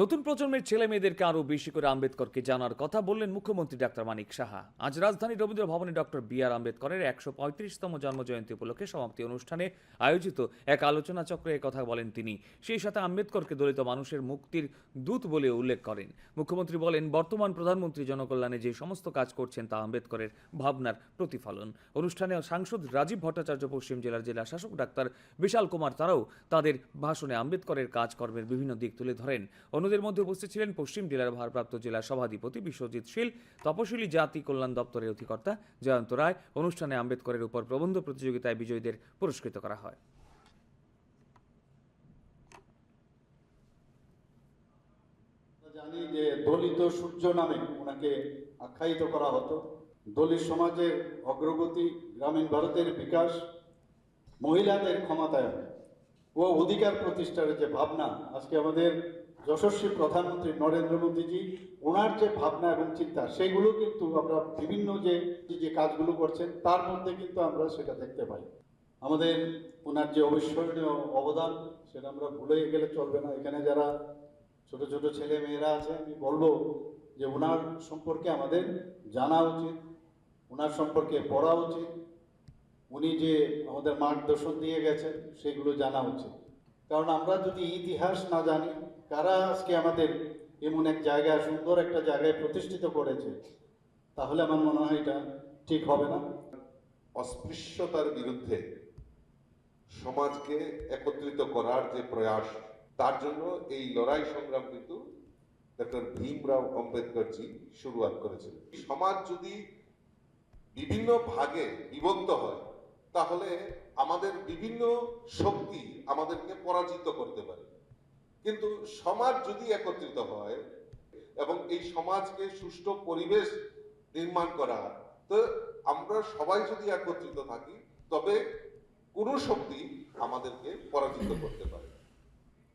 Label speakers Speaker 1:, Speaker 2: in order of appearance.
Speaker 1: নতুন প্রজন্মের ছেলে মেয়েদেরকে আরও বেশি করে আম্বেদকরকে জানার কথা বললেন মুখ্যমন্ত্রী ডাক্তার মানিক সাহা। আজ রাজধানী রবীন্দ্র ভবনে ডক্টর বি আর আম্বেদকরের একশো পঁয়ত্রিশতম জন্মজয়ন্তী উপলক্ষে সমাপ্তি অনুষ্ঠানে আয়োজিত এক আলোচনা চক্রে কথা বলেন তিনি। সেই সাথে আম্বেদকরকে দলিত মানুষের মুক্তির দূত বলে উল্লেখ করেন। মুখ্যমন্ত্রী বলেন, বর্তমান প্রধানমন্ত্রী জনকল্যাণে যে সমস্ত কাজ করছেন তা আম্বেদকরের ভাবনার প্রতিফলন। অনুষ্ঠানে সাংসদ রাজীব ভট্টাচার্য পশ্চিম জেলার জেলা শাসক ডাক্তার বিশাল কুমার তারাও তাদের ভাষণে আম্বেদকরের কাজকর্মের বিভিন্ন দিক তুলে ধরেন। অন্যদের মধ্যে উপস্থিত ছিলেন পশ্চিম জেলার ভারপ্রাপ্ত জেলা সভাধিপতি বিশ্বজিৎ শীল, তপশিলি জাতি কল্যাণ দপ্তরের অধিকর্তা জয়ন্ত রায়। অনুষ্ঠানে আম্বেদকরের উপর প্রবন্ধ প্রতিযোগিতায় বিজয়ীদের পুরস্কৃত করা হয়।
Speaker 2: জানি যে দলিত সূর্য নামে ওনাকে আখ্যায়িত করা হতো। দলিত সমাজের অগ্রগতি, গ্রামীণ ভারতের বিকাশ, মহিলাদের ক্ষমতায়ন। ও অধিকার প্রতিষ্ঠার যে ভাবনা, আজকে আমাদের যশস্বী প্রধানমন্ত্রী নরেন্দ্র মোদীজি, ওনার যে ভাবনা এবং চিন্তা, সেগুলো কিন্তু আমরা বিভিন্ন যে যে কাজগুলো করছেন, তার মধ্যে কিন্তু আমরা সেটা দেখতে পাই। আমাদের ওনার যে অবিস্মরণীয় অবদান, সেটা আমরা ভুলে গেলে চলবে না। এখানে যারা ছোট ছোট ছেলে মেয়েরা আছে, আমি বলব যে ওনার সম্পর্কে আমাদের জানা উচিত, ওনার সম্পর্কে পড়া উচিত উনি যে আমাদের মার্গদর্শন দিয়ে গেছেন, সেগুলো জানা উচিত। কারণ আমরা যদি ইতিহাস না জানি, কারা আজকে আমাদের এমন এক জায়গায়, সুন্দর একটা জায়গায় প্রতিষ্ঠিত করেছে, তাহলে আমার মনে হয় এটা ঠিক হবে না।
Speaker 3: অস্পৃশ্যতার বিরুদ্ধে সমাজকে একত্রিত করার যে প্রয়াস, তার জন্য এই লড়াই সংগ্রাম কিন্তু ডক্টর ভীমরাও আম্বেদকরজি শুরুয়াত করেছিলেন। সমাজ যদি বিভিন্ন ভাগে বিভক্ত হয় তাহলে আমাদের বিভিন্ন শক্তি আমাদেরকে পরাজিত করতে পারে। কিন্তু সমাজ যদি একত্রিত হয় এবং এই সমাজকে সুষ্ঠু পরিবেশ নির্মাণ করা, তো আমরা সবাই যদি একত্রিত থাকি, তবে কোনো শক্তি আমাদেরকে পরাজিত করতে পারে।